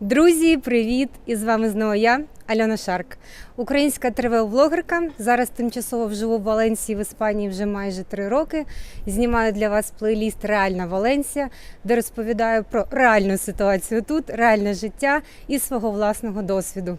Друзі, привіт! І з вами знову я, Альона Шарк, українська тревел-блогерка. Зараз тимчасово вживу в Валенсії в Іспанії вже майже три роки. Знімаю для вас плейліст Реальна Валенсія, де розповідаю про реальну ситуацію тут, реальне життя і свого власного досвіду.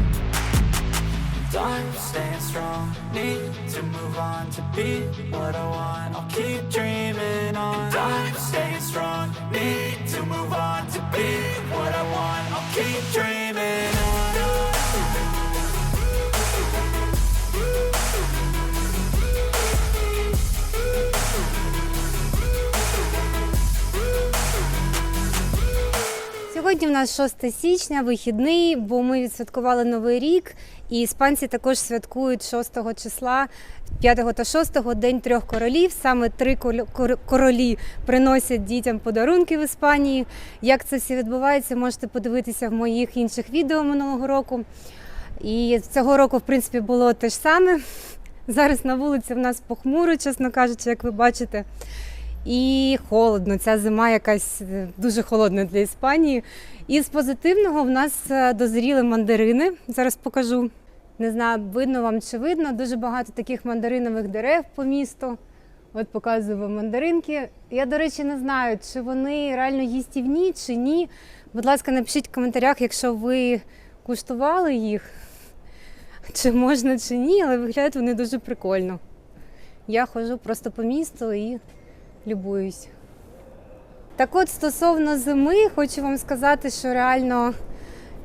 I'm staying strong, need to move on to be what I want. I'll keep dreaming on. I'm staying strong, need to move on to be what I want. I'll keep dreaming on. Сьогодні в нас 6 січня, вихідний, бо ми відсвяткували новий рік, і іспанці також святкують 6 числа, 5 та 6 День трьох королів. Саме три королі приносять дітям подарунки в Іспанії. Як це все відбувається, можете подивитися в моїх інших відео минулого року. І цього року, в принципі, було те ж саме. Зараз на вулиці в нас похмуро, чесно кажучи, як ви бачите. І холодно. Ця зима якась е, дуже холодна для Іспанії. І з позитивного в нас е, дозріли мандарини. Зараз покажу. Не знаю, видно вам чи видно. Дуже багато таких мандаринових дерев по місту. От показую вам мандаринки. Я, до речі, не знаю, чи вони реально їстівні, чи ні. Будь ласка, напишіть в коментарях, якщо ви куштували їх, чи можна, чи ні, але виглядають вони дуже прикольно. Я ходжу просто по місту і любуюсь. Так от, стосовно зими, хочу вам сказати, що реально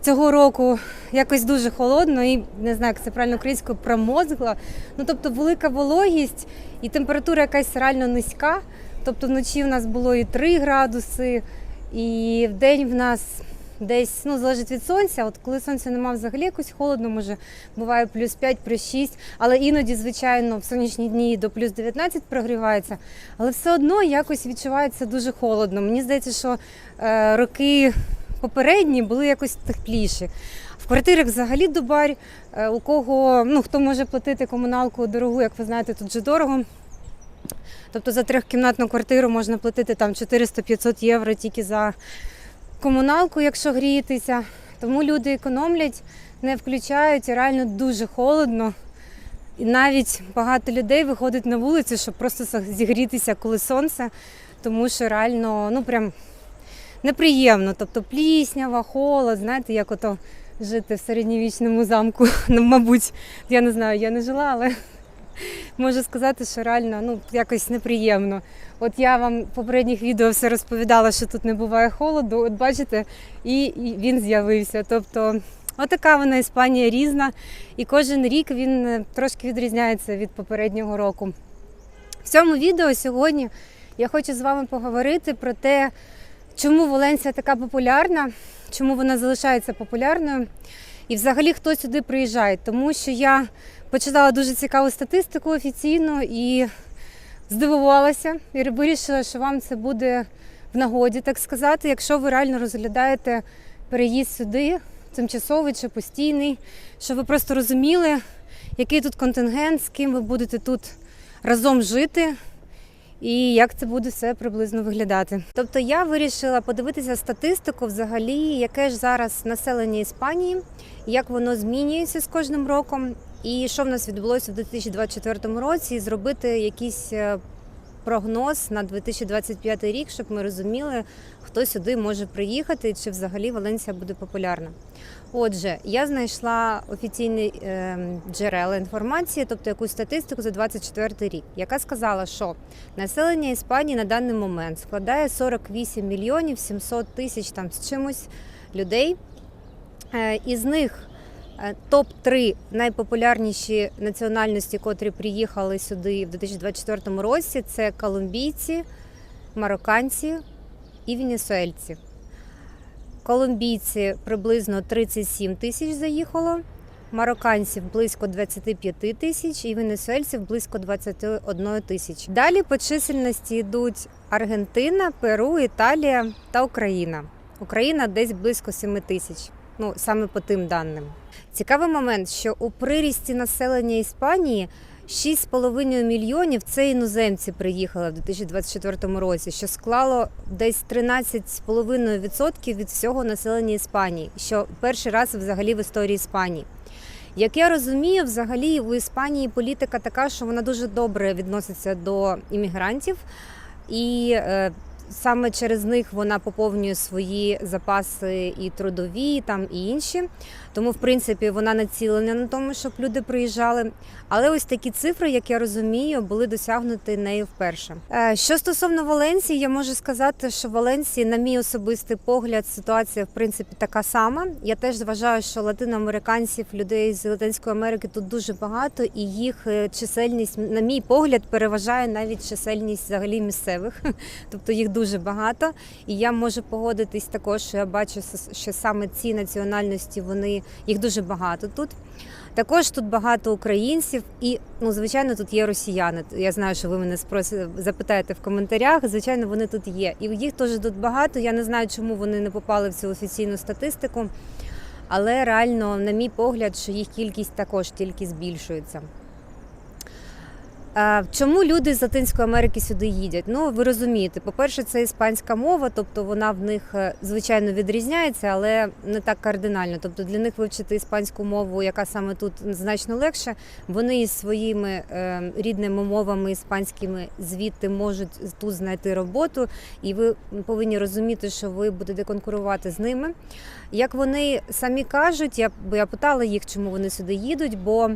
цього року якось дуже холодно і не знаю, як це правильно українською промозгла. Ну тобто велика вологість і температура якась реально низька. Тобто вночі в нас було і 3 градуси, і в день в нас десь ну залежить від сонця. От коли сонця немає взагалі якось холодно, може буває плюс 5, плюс 6, але іноді, звичайно, в сонячні дні до плюс 19 прогрівається. Але все одно якось відчувається дуже холодно. Мені здається, що е, роки попередні були якось тепліші. В квартирах взагалі дубарь, е, у кого ну хто може платити комуналку дорогу, як ви знаєте, тут же дорого. Тобто за трьохкімнатну квартиру можна платити там 400-500 євро тільки за комуналку, якщо грієтеся. Тому люди економлять, не включають і реально дуже холодно. І навіть багато людей виходить на вулицю, щоб просто зігрітися, коли сонце, тому що реально ну прям неприємно. Тобто пліснява, холод, знаєте, як ото жити в середньовічному замку. Ну, мабуть, я не знаю, я не жила, але можу сказати, що реально ну, якось неприємно. От я вам в попередніх відео все розповідала, що тут не буває холоду. От бачите, і, і він з'явився. Тобто, отака вона Іспанія різна, і кожен рік він е, трошки відрізняється від попереднього року. В цьому відео сьогодні я хочу з вами поговорити про те, чому Валенсія така популярна, чому вона залишається популярною. І взагалі хто сюди приїжджає, тому що я почитала дуже цікаву статистику офіційну і здивувалася і вирішила, що вам це буде в нагоді, так сказати, якщо ви реально розглядаєте переїзд сюди, тимчасовий чи постійний, щоб ви просто розуміли, який тут контингент, з ким ви будете тут разом жити. І як це буде все приблизно виглядати. Тобто я вирішила подивитися статистику, взагалі, яке ж зараз населення Іспанії, як воно змінюється з кожним роком, і що в нас відбулося в 2024 році, і зробити якийсь е, прогноз на 2025 рік, щоб ми розуміли, хто сюди може приїхати, чи взагалі Валенсія буде популярна. Отже, я знайшла офіційні е, джерела інформації, тобто якусь статистику за 2024 рік, яка сказала, що населення Іспанії на даний момент складає 48 мільйонів 700 тисяч там з чимось людей. Е, із них топ-3 найпопулярніші національності, котрі приїхали сюди в 2024 році, це колумбійці, марокканці і венесуельці. колумбійці приблизно 37 тисяч заїхало, марокканців близько 25 тисяч і венесуельців близько 21 тисяч. Далі по чисельності йдуть Аргентина, Перу, Італія та Україна. Україна десь близько 7 тисяч. Ну саме по тим даним. Цікавий момент, що у прирісті населення Іспанії 6,5 мільйонів це іноземці приїхали в 2024 році, що склало десь 13,5% від всього населення Іспанії, що перший раз взагалі в історії Іспанії. Як я розумію, взагалі у Іспанії політика така, що вона дуже добре відноситься до іммігрантів, і е, саме через них вона поповнює свої запаси і трудові, там і інші. Тому, в принципі, вона націлена на тому, щоб люди приїжджали. Але ось такі цифри, як я розумію, були досягнуті нею вперше. Е, Що стосовно Валенції, я можу сказати, що в Валенції, на мій особистий погляд, ситуація в принципі така сама. Я теж вважаю, що латиноамериканців, людей з Латинської Америки тут дуже багато, і їх е, чисельність, на мій погляд, переважає навіть чисельність взагалі місцевих, тобто їх дуже багато. І я можу погодитись також, що я бачу, що саме ці національності вони їх дуже багато тут. Також тут багато українців, і ну звичайно, тут є росіяни. Я знаю, що ви мене спросите, запитаєте в коментарях. Звичайно, вони тут є, і їх теж тут багато. Я не знаю, чому вони не попали в цю офіційну статистику, але реально, на мій погляд, що їх кількість також тільки збільшується. Чому люди з Латинської Америки сюди їдять? Ну ви розумієте, по-перше, це іспанська мова, тобто вона в них е, звичайно відрізняється, але не так кардинально. Тобто для них вивчити іспанську мову, яка саме тут значно легше. Вони із своїми е, рідними мовами іспанськими звідти можуть тут знайти роботу, і ви повинні розуміти, що ви будете конкурувати з ними. Як вони самі кажуть, я бо я питала їх, чому вони сюди їдуть, бо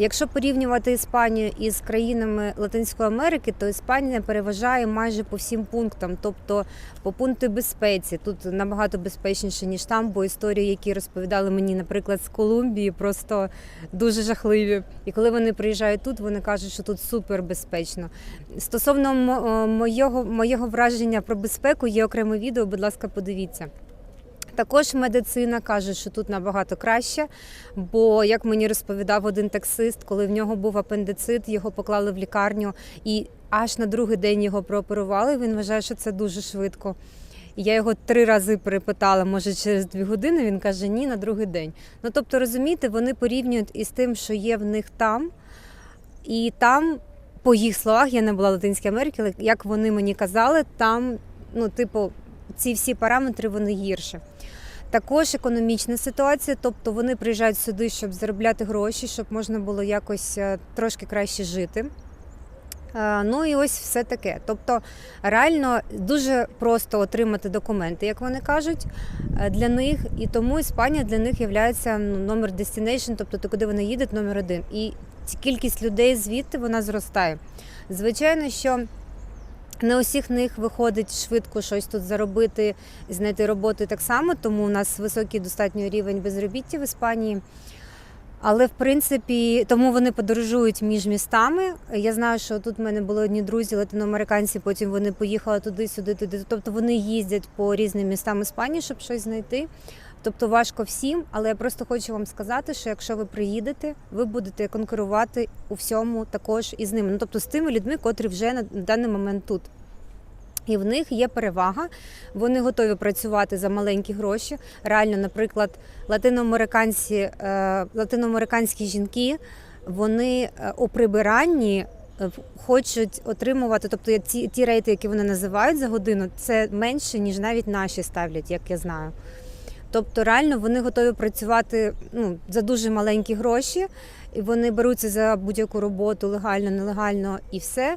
Якщо порівнювати Іспанію із країнами Латинської Америки, то Іспанія переважає майже по всім пунктам, тобто по пункту безпеці. Тут набагато безпечніше ніж там, бо історії, які розповідали мені, наприклад, з Колумбії, просто дуже жахливі. І коли вони приїжджають тут, вони кажуть, що тут супер безпечно. Стосовно мо- моєго, моєго враження про безпеку, є окреме відео. Будь ласка, подивіться. Також медицина каже, що тут набагато краще. Бо, як мені розповідав один таксист, коли в нього був апендицит, його поклали в лікарню і аж на другий день його прооперували. Він вважає, що це дуже швидко. Я його три рази перепитала, може через дві години. Він каже, ні, на другий день. Ну тобто, розумієте, вони порівнюють із тим, що є в них там, і там, по їх словах, я не була в Латинській Америці, але як вони мені казали, там, ну, типу, ці всі параметри вони гірше. Також економічна ситуація, тобто вони приїжджають сюди, щоб заробляти гроші, щоб можна було якось е, трошки краще жити. Е, Ну і ось все таке. Тобто реально дуже просто отримати документи, як вони кажуть, е, для них. І тому Іспанія для них є ну, номер destination, тобто то, куди вони їдуть, номер один. І кількість людей звідти вона зростає. Звичайно, що не усіх них виходить швидко щось тут заробити, знайти роботу так само, тому у нас високий достатньо рівень безробіття в Іспанії. Але в принципі, тому вони подорожують між містами. Я знаю, що тут в мене були одні друзі, латиноамериканці, потім вони поїхали туди, сюди, туди. Тобто вони їздять по різним містам Іспанії, щоб щось знайти. Тобто важко всім, але я просто хочу вам сказати, що якщо ви приїдете, ви будете конкурувати у всьому також із ними. Ну тобто з тими людьми, котрі вже на даний момент тут. І в них є перевага, вони готові працювати за маленькі гроші. Реально, наприклад, латиноамериканці, е, латиноамериканські жінки, вони е, у прибиранні е, хочуть отримувати, тобто ті, ті рейти, які вони називають за годину, це менше, ніж навіть наші ставлять, як я знаю. Тобто, реально вони готові працювати ну, за дуже маленькі гроші, і вони беруться за будь-яку роботу легально, нелегально і все.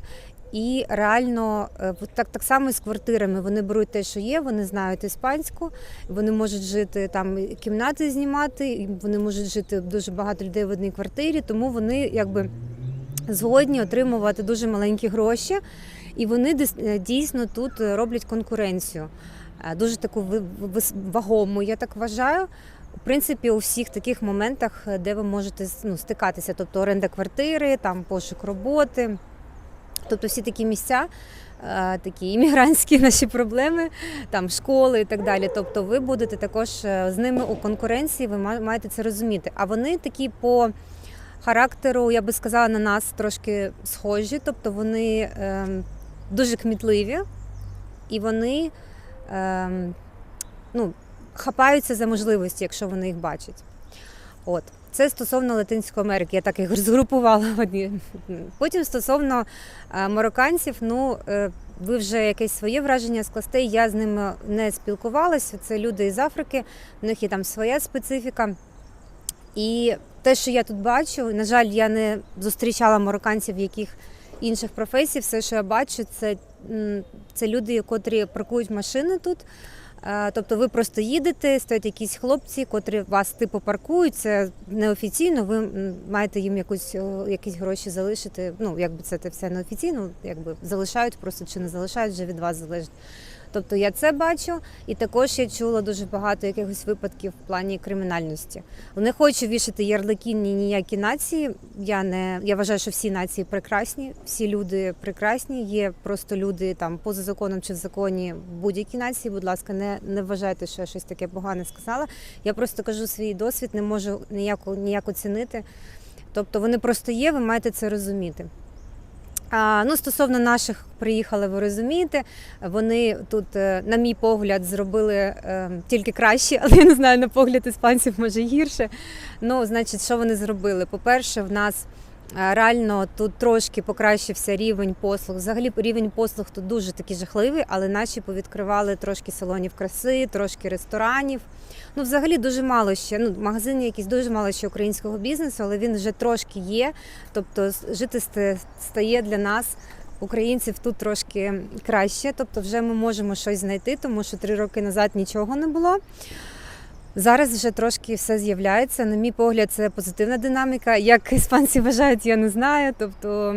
І реально е, так, так само і з квартирами. Вони беруть те, що є, вони знають іспанську, вони можуть жити там кімнати знімати, вони можуть жити дуже багато людей в одній квартирі, тому вони якби згодні отримувати дуже маленькі гроші, і вони е, дійсно тут роблять конкуренцію. Е, Дуже таку вагому, я так вважаю. В принципі, у всіх таких моментах, е, де ви можете ну, стикатися, тобто оренда квартири, там пошук роботи. Тобто всі такі місця е, такі іммігрантські наші проблеми, там школи і так далі. Тобто, ви будете також з ними у конкуренції, ви маєте це розуміти. А вони такі по характеру, я би сказала, на нас трошки схожі, тобто вони е, дуже кмітливі і вони ну, хапаються за можливості, якщо вони їх бачать. От. Це стосовно Латинської Америки, я так їх згрупувала в одні. Потім стосовно е, марокканців, ну е, ви вже якесь своє враження скласте. Я з ними не спілкувалася. Це люди із Африки, в них є там своя специфіка. І те, що я тут бачу, на жаль, я не зустрічала марокканців, яких інших професій. Все, що я бачу, це, це люди, котрі паркують машини тут. Е, Тобто ви просто їдете, стоять якісь хлопці, котрі вас типу паркують. Це неофіційно. Ви маєте їм якусь якісь гроші залишити. Ну якби це все неофіційно, якби залишають просто чи не залишають, вже від вас залежить. Тобто я це бачу, і також я чула дуже багато якихось випадків в плані кримінальності. Не хочу вішати ярлики ні ніякі нації. Я не я вважаю, що всі нації прекрасні, всі люди прекрасні. Є просто люди там поза законом чи в законі будь-які нації. Будь ласка, не, не вважайте, що я щось таке погане сказала. Я просто кажу свій досвід, не можу ніяко ніяк оцінити. Тобто вони просто є, ви маєте це розуміти. А, ну, стосовно наших приїхали, ви розумієте, вони тут, е, на мій погляд, зробили е, тільки краще, але я не знаю, на погляд іспанців може гірше. Ну, значить, що вони зробили? По-перше, в нас реально тут трошки покращився рівень послуг. Взагалі рівень послуг тут дуже такий жахливий, але наші повідкривали трошки салонів краси, трошки ресторанів. Ну, взагалі дуже мало ще. Ну, магазини якісь дуже мало ще українського бізнесу, але він вже трошки є. Тобто жити ста- стає для нас, українців, тут трошки краще. Тобто, вже ми можемо щось знайти, тому що три роки назад нічого не було. Зараз вже трошки все з'являється. На мій погляд, це позитивна динаміка. Як іспанці вважають, я не знаю. Тобто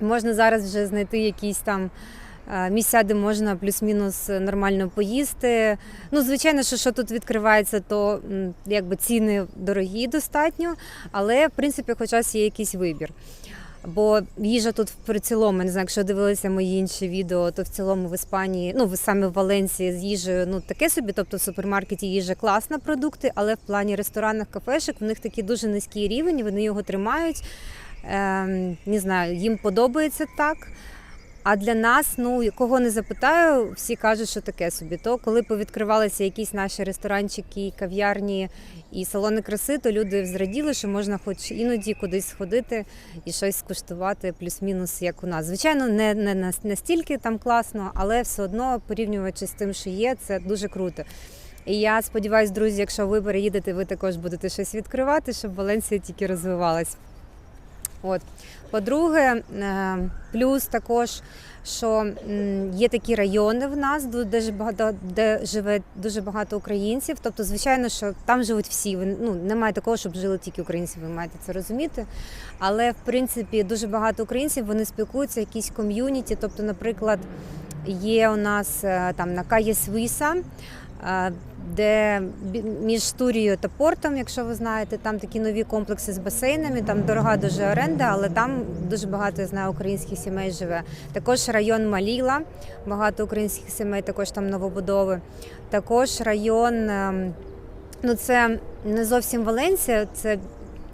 можна зараз вже знайти якісь там е, місця, де можна плюс-мінус нормально поїсти. Ну, звичайно, що, що тут відкривається, то якби ціни дорогі достатньо, але в принципі, хоча є якийсь вибір. Бо їжа тут в цілому, не знаю, якщо дивилися мої інші відео, то в цілому в Іспанії, ну ви саме в Валенсії з їжею, ну таке собі. Тобто в супермаркеті їжа класна продукти, але в плані ресторанних кафешок в них такий дуже низький рівень, вони його тримають. Ем, не знаю, їм подобається так. А для нас, ну кого не запитаю, всі кажуть, що таке собі. То коли повідкривалися якісь наші ресторанчики, кав'ярні і салони краси, то люди зраділи, що можна хоч іноді кудись сходити і щось скуштувати, плюс-мінус, як у нас. Звичайно, не, не настільки там класно, але все одно порівнюючи з тим, що є, це дуже круто. І я сподіваюся, друзі, якщо ви переїдете, ви також будете щось відкривати, щоб Валенсія тільки розвивалась. От. По-друге, е, плюс також, що є такі райони в нас, де багато, де живе дуже багато українців. Тобто, звичайно, що там живуть всі. Ну, немає такого, щоб жили тільки українці, ви маєте це розуміти. Але в принципі дуже багато українців вони спілкуються, якісь ком'юніті. Тобто, наприклад, є у нас е, там на Каї Свиса. Де між Турією та портом, якщо ви знаєте, там такі нові комплекси з басейнами, там дорога дуже оренда, але там дуже багато я знаю українських сімей живе. Також район Маліла, багато українських сімей, також там новобудови. Також район, ем, ну це не зовсім Валенсія, це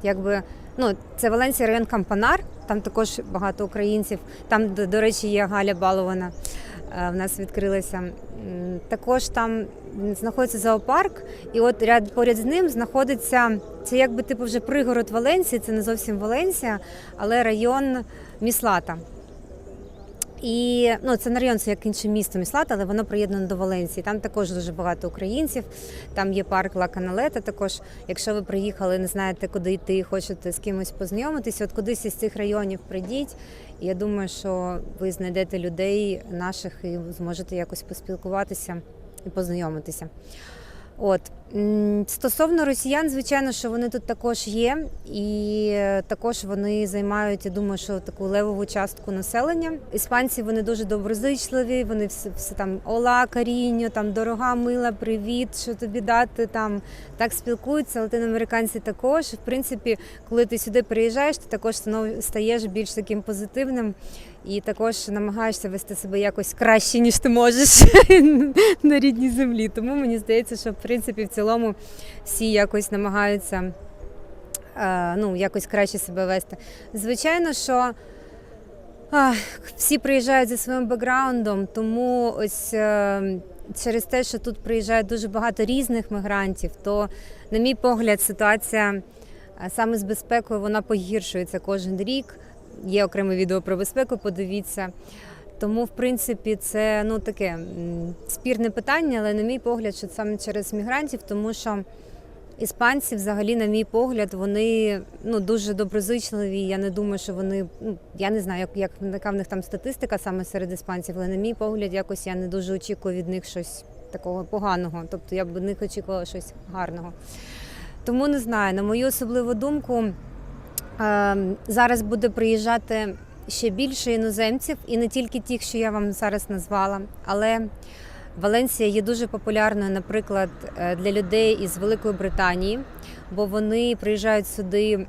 якби ну це Валенсія, район Кампанар. Там також багато українців. Там, до речі, є Галя Балована. Е, В нас відкрилася. Також там знаходиться зоопарк, і от ряд поряд з ним знаходиться це якби типу вже пригород Валенсії, це не зовсім Валенсія, але район Міслата. І ну, це не район, це як інше місто Міслата, але воно приєднано до Валенції. Там також дуже багато українців. Там є парк Ла Каналета. Також, якщо ви приїхали, не знаєте, куди йти, хочете з кимось познайомитися, от кудись із цих районів прийдіть. Я думаю, що ви знайдете людей наших і зможете якось поспілкуватися і познайомитися. От стосовно росіян, звичайно, що вони тут також є, і е, також вони займають, я думаю, що таку левову частку населення. Іспанці вони дуже доброзичливі, вони все, все там ола, каріньо, там дорога, мила, привіт, що тобі дати там так спілкуються. Латиноамериканці також. В принципі, коли ти сюди приїжджаєш, ти також стаєш більш таким позитивним І також намагаєшся вести себе якось краще, ніж ти можеш на рідній землі. Тому мені здається, що в принципі в цілому всі якось намагаються е, ну, якось краще себе вести. Звичайно, що всі приїжджають зі своїм бекграундом, тому ось е, через те, що тут приїжджає дуже багато різних мігрантів, то, на мій погляд, ситуація е, саме з безпекою вона погіршується кожен рік. Є окреме відео про безпеку, подивіться. Тому, в принципі, це ну таке спірне питання, але на мій погляд, що саме через мігрантів, тому що іспанці, взагалі, на мій погляд, вони ну дуже доброзичливі. Я не думаю, що вони ну я не знаю, як, як яка в них там статистика саме серед іспанців, але на мій погляд, якось я не дуже очікую від них щось такого поганого. Тобто я б від них очікувала щось гарного. Тому не знаю, на мою особливу думку, е, зараз буде приїжджати ще більше іноземців, і не тільки тих, що я вам зараз назвала, але Валенсія є дуже популярною, наприклад, е, для людей із Великої Британії, бо вони приїжджають сюди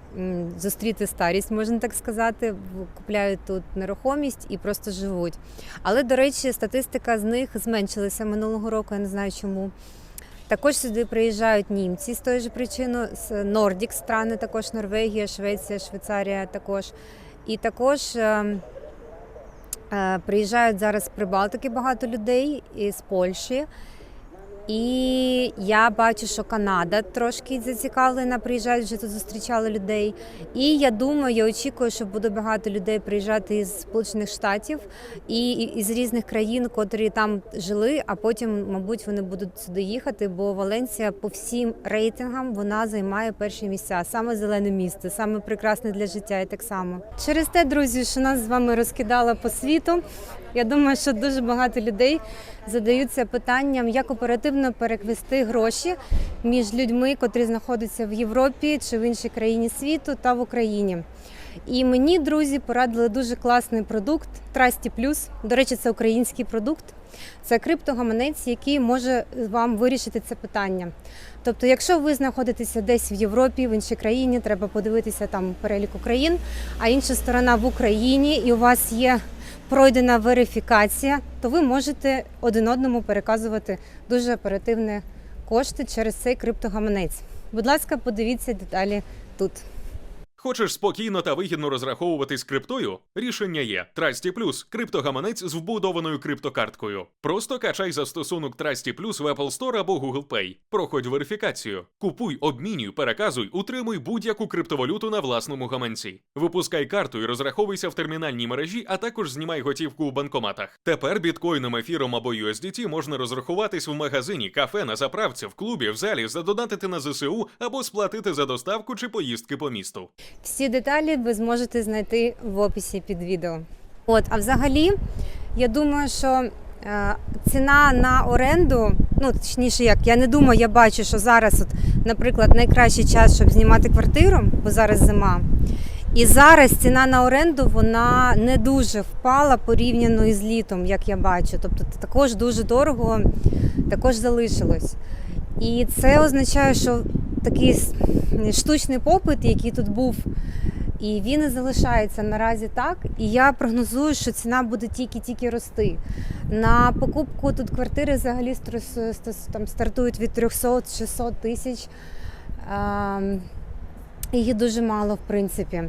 зустріти старість, можна так сказати, купляють тут нерухомість і просто живуть. Але, до речі, статистика з них зменшилася минулого року, я не знаю чому. Також сюди приїжджають німці з тої ж причини, з Нордік страни, також Норвегія, Швеція, Швейцарія також. І також ем, е, приїжджають зараз з Прибалтики багато людей із Польщі. І я бачу, що Канада трошки зацікавлена, приїжджають вже тут зустрічали людей. І я думаю, я очікую, що буде багато людей приїжджати із Сполучених Штатів і із різних країн, котрі там жили, а потім, мабуть, вони будуть сюди їхати, бо Валенсія по всім рейтингам вона займає перші місця. Саме зелене місто, саме прекрасне для життя і так само. Через те, друзі, що нас з вами розкидало по світу. Я думаю, що дуже багато людей задаються питанням, як оперативно перевести гроші між людьми, котрі знаходяться в Європі чи в іншій країні світу та в Україні. І мені друзі порадили дуже класний продукт Trusty Plus. До речі, це український продукт. Це криптогаманець, який може вам вирішити це питання. Тобто, якщо ви знаходитеся десь в Європі, в іншій країні, треба подивитися там перелік країн, а інша сторона в Україні, і у вас є пройдена верифікація, то ви можете один одному переказувати дуже оперативні кошти через цей криптогаманець. Будь ласка, подивіться деталі тут. Хочеш спокійно та вигідно розраховуватись криптою? Рішення є. Trusty Plus – криптогаманець з вбудованою криптокарткою. Просто качай застосунок Trusty Plus в Apple Store або Google Play. Проходь верифікацію. Купуй, обмінюй, переказуй, утримуй будь-яку криптовалюту на власному гаманці. Випускай карту і розраховуйся в термінальній мережі, а також знімай готівку у банкоматах. Тепер біткоїном, ефіром або USDT можна розрахуватись в магазині, кафе, на заправці, в клубі, в залі, задонатити на ЗСУ або сплатити за доставку чи поїздки по місту. Всі деталі ви зможете знайти в описі під відео. От, а взагалі, я думаю, що е, ціна на оренду, ну точніше, як я не думаю, я бачу, що зараз, от, наприклад, найкращий час, щоб знімати квартиру, бо зараз зима. І зараз ціна на оренду вона не дуже впала порівняно із літом, як я бачу. Тобто також дуже дорого також залишилось. І це означає, що такий штучний попит, який тут був, і він і залишається наразі так. І я прогнозую, що ціна буде тільки-тільки рости. На покупку тут квартири взагалі там стартують від 300-600 тисяч. Ем, Її дуже мало, в принципі.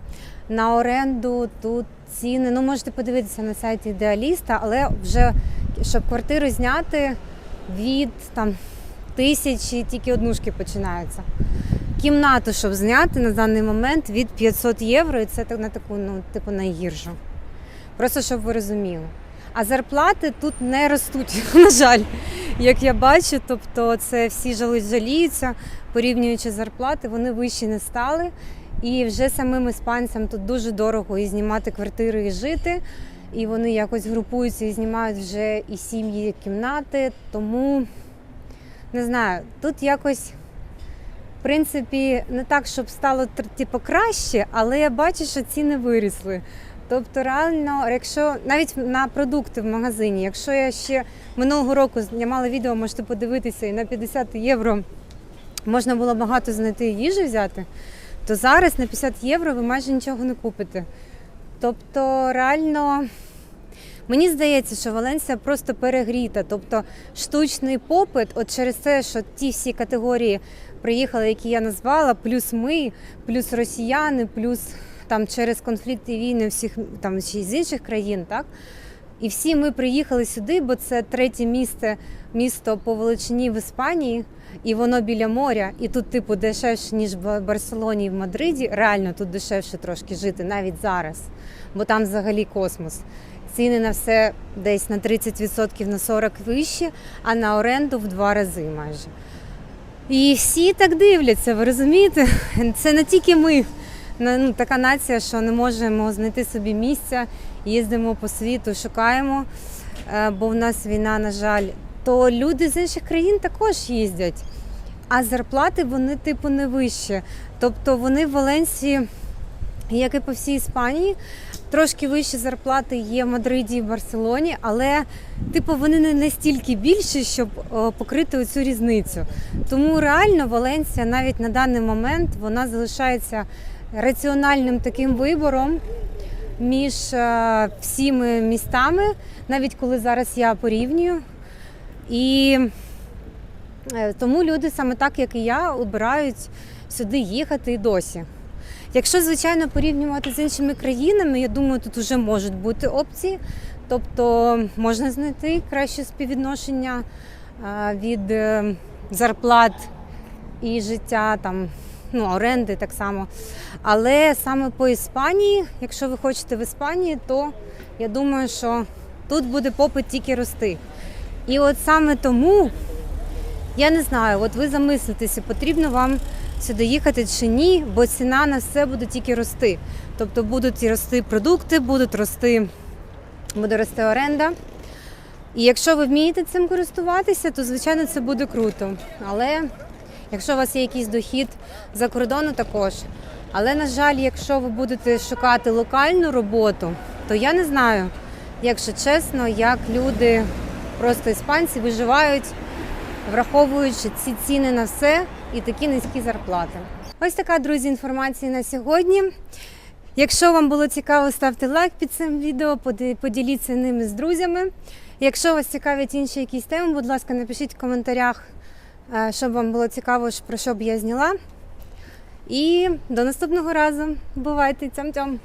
На оренду тут ціни. Ну, можете подивитися на сайті ідеаліста, але вже щоб квартиру зняти від там тисячі, тільки однушки починаються. Кімнату, щоб зняти на даний момент від 500 євро, і це на таку, ну, типу, найгіршу. Просто щоб ви розуміли. А зарплати тут не ростуть, на жаль, як я бачу. Тобто, це всі жаліються, порівнюючи зарплати, вони вищі не стали. І вже самим іспанцям тут дуже дорого і знімати квартири і жити. І вони якось групуються і знімають вже і сім'ї, і кімнати. Тому не знаю, тут якось. В принципі, не так, щоб стало типу, краще, але я бачу, що ціни вирісли. Тобто, реально, якщо навіть на продукти в магазині, якщо я ще минулого року знімала відео, можете подивитися, і на 50 євро можна було багато знайти їжі взяти, то зараз на 50 євро ви майже нічого не купите. Тобто, реально Мені здається, що Валенсія просто перегріта, тобто штучний попит, от через те, що ті всі категорії приїхали, які я назвала, плюс ми, плюс росіяни, плюс там через конфлікти війни всіх там ще з інших країн, так. І всі ми приїхали сюди, бо це третє місце, місто по величині в Іспанії, і воно біля моря. І тут, типу, дешевше, ніж в Барселоні і в Мадриді. Реально тут дешевше трошки жити, навіть зараз, бо там взагалі космос. Ціни на все десь на 30% на 40 вищі, а на оренду в два рази майже. І всі так дивляться, ви розумієте? Це не тільки ми. Ну, така нація, що не можемо знайти собі місця, їздимо по світу, шукаємо, е, бо в нас війна, на жаль. То люди з інших країн також їздять, а зарплати вони типу не вищі. Тобто вони в Валенсії, як і по всій Іспанії, трошки вищі зарплати є в Мадриді і Барселоні, але типу вони не настільки більші, щоб е, покрити оцю різницю. Тому реально Валенсія навіть на даний момент вона залишається раціональним таким вибором між е, всіми містами, навіть коли зараз я порівнюю. І е, тому люди саме так, як і я, обирають сюди їхати і досі. Якщо, звичайно, порівнювати з іншими країнами, я думаю, тут вже можуть бути опції. Тобто можна знайти краще співвідношення е, від е, зарплат і життя, там, ну, оренди так само. Але саме по Іспанії, якщо ви хочете в Іспанії, то я думаю, що тут буде попит тільки рости. І от саме тому я не знаю, от ви замислитеся, потрібно вам сюди їхати чи ні, бо ціна на все буде тільки рости. Тобто будуть і рости продукти, будуть рости, буде рости оренда. І якщо ви вмієте цим користуватися, то звичайно це буде круто. Але якщо у вас є якийсь дохід за кордону, також. Але на жаль, якщо ви будете шукати локальну роботу, то я не знаю, якщо чесно, як люди, просто іспанці виживають враховуючи ці ціни на все і такі низькі зарплати. Ось така, друзі, інформація на сьогодні. Якщо вам було цікаво, ставте лайк під цим відео, поділіться ними з друзями. Якщо вас цікавлять інші якісь теми, будь ласка, напишіть в коментарях, е, щоб вам було цікаво, про що б я зняла. І до наступного разу. Бувайте, цям-цям!